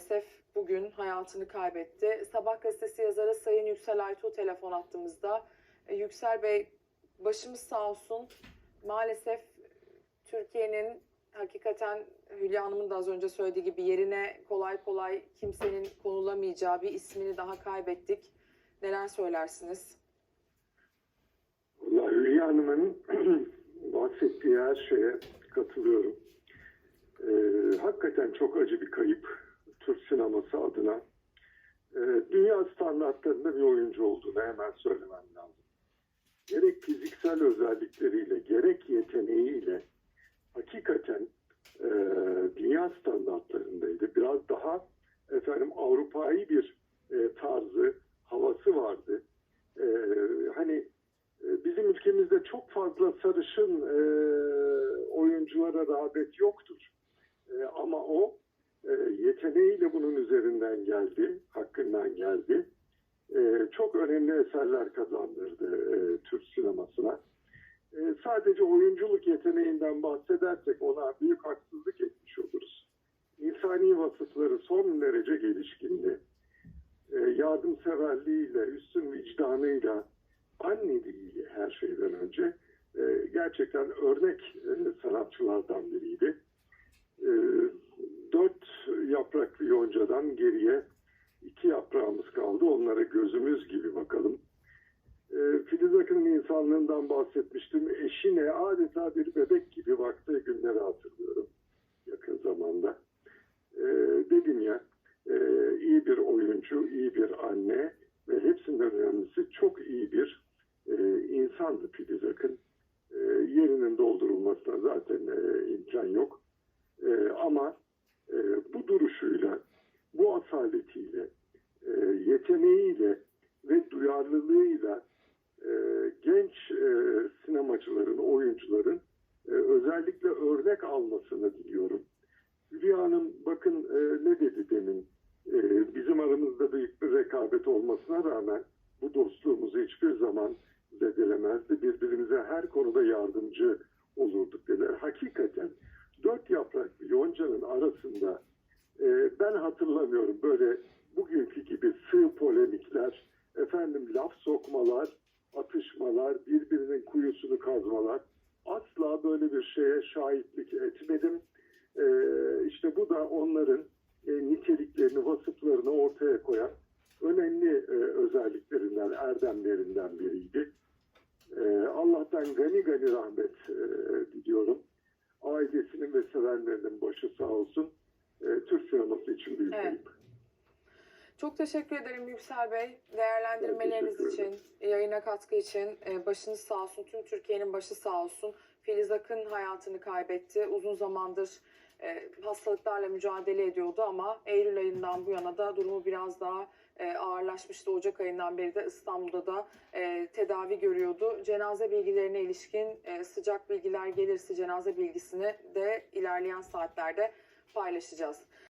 maalesef bugün hayatını kaybetti. Sabah gazetesi yazarı Sayın Yüksel Aytuğ telefon attığımızda. E, Yüksel Bey başımız sağ olsun. Maalesef Türkiye'nin hakikaten Hülya Hanım'ın da az önce söylediği gibi yerine kolay kolay kimsenin konulamayacağı bir ismini daha kaybettik. Neler söylersiniz? Vallahi Hülya Hanım'ın bahsettiği her şeye katılıyorum. Ee, hakikaten çok acı bir kayıp Türk sineması adına. Ee, dünya standartlarında bir oyuncu olduğunu hemen söylemem lazım. Gerek fiziksel özellikleriyle, gerek yeteneğiyle hakikaten e, dünya standartlarındaydı. Biraz daha efendim Avrupa'yı bir e, tarzı, havası vardı. E, hani e, bizim ülkemizde çok fazla sarışın e, oyunculara rağbet yoktur. E, ama o e, yeteneğiyle bunun üzerinden geldi, hakkından geldi. E, çok önemli eserler kazandırdı e, Türk sinemasına. E, sadece oyunculuk yeteneğinden bahsedersek ona büyük haksızlık etmiş oluruz. İnsani vasıfları son derece gelişkindi. E, yardımseverliğiyle, üstün vicdanıyla, anneliğiyle her şeyden önce e, gerçekten örnek e, sanatçılardan biriydi. E, yapraklı yoncadan geriye iki yaprağımız kaldı. Onlara gözümüz gibi bakalım. E, Filiz Akın'ın insanlığından bahsetmiştim. Eşine adeta bir bebek gibi baktığı günleri hatırlıyorum yakın zamanda. E, dedim ya e, iyi bir oyuncu, iyi bir anne ve hepsinden önemlisi çok iyi bir e, insandı Filiz Akın. E, yerinin doldurulmasına zaten e, imkan yok. E, ama e, bu duruşuyla, bu asaletiyle, e, yeteneğiyle ve duyarlılığıyla e, genç e, sinemacıların, oyuncuların e, özellikle örnek almasını diliyorum. Hülya Hanım bakın e, ne dedi demin. E, bizim aramızda büyük bir rekabet olmasına rağmen bu dostluğumuzu hiçbir zaman zedelemezdi. Birbirimize her konuda yardımcı olurduk dediler. Hakikaten dört yapraklı yoncanın arasında e, ben hatırlamıyorum böyle bugünkü gibi sığ polemikler, efendim laf sokmalar, atışmalar, birbirinin kuyusunu kazmalar. Asla böyle bir şeye şahitlik etmedim. E, işte bu da onların e, niteliklerini, vasıflarını ortaya koyan önemli e, özelliklerinden, erdemlerinden biriydi. E, Allah'tan gani gani rahmet e, diliyorum. Ailesinin ve sevenlerinin başı sağ olsun. E, Türk sineması için büyük Evet. kayıp. Çok teşekkür ederim Yüksel Bey. Değerlendirmeleriniz için, yayına katkı için. E, Başınız sağ olsun, tüm Türkiye'nin başı sağ olsun. Filiz Akın hayatını kaybetti. Uzun zamandır e, hastalıklarla mücadele ediyordu ama Eylül ayından bu yana da durumu biraz daha e, ağırlaşmıştı. Ocak ayından beri de İstanbul'da da tedavi görüyordu. Cenaze bilgilerine ilişkin sıcak bilgiler gelirse cenaze bilgisini de ilerleyen saatlerde paylaşacağız.